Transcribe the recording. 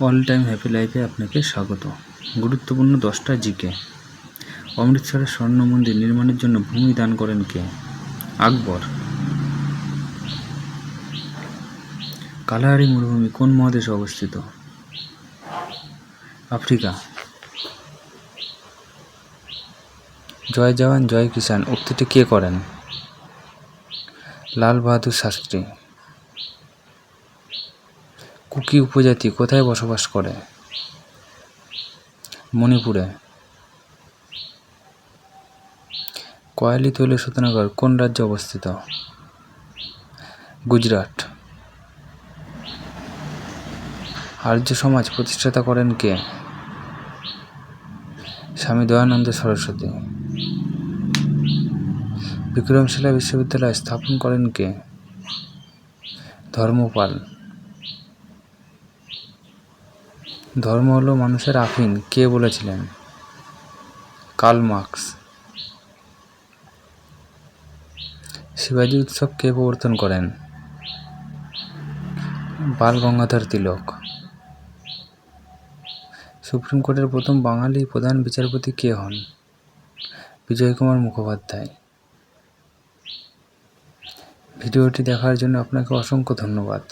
All time happy লাইফে আপনাকে স্বাগত। গুরুত্বপূর্ণ দশটা জিকে। অমৃতসরের স্বর্ণ মন্দির নির্মাণের জন্য ভূমি দান করেন কে? আকবর। কালাহারি মরুভূমি কোন মহাদেশে অবস্থিত? আফ্রিকা। জয় জওয়ান, জয় কিষান উক্তিটি কে করেন? লাল বাহাদুর শাস্ত্রী। কুকি উপজাতি কোথায় বসবাস করে? মণিপুরে। কয়ালি তৈল শোধনাগার কোন রাজ্যে অবস্থিত? গুজরাট। আর্য সমাজ প্রতিষ্ঠাতা করেন কে? স্বামী দয়ানন্দ সরস্বতী। বিক্রমশিলা বিশ্ববিদ্যালয় স্থাপন করেন কে? ধর্মপাল। ধর্ম হলো মানুষের আফিন, কে বলেছিলেন? Karl Marx. শিবাজী উৎসব কে প্রবর্তন করেন? বাল গঙ্গাধর তিলক। সুপ্রিম কোর্টের প্রথম বাঙালি প্রধান বিচারপতি কে হন? বিজয় কুমার মুখোপাধ্যায়। ভিডিওটি দেখার জন্য আপনাকে অসংখ্য ধন্যবাদ।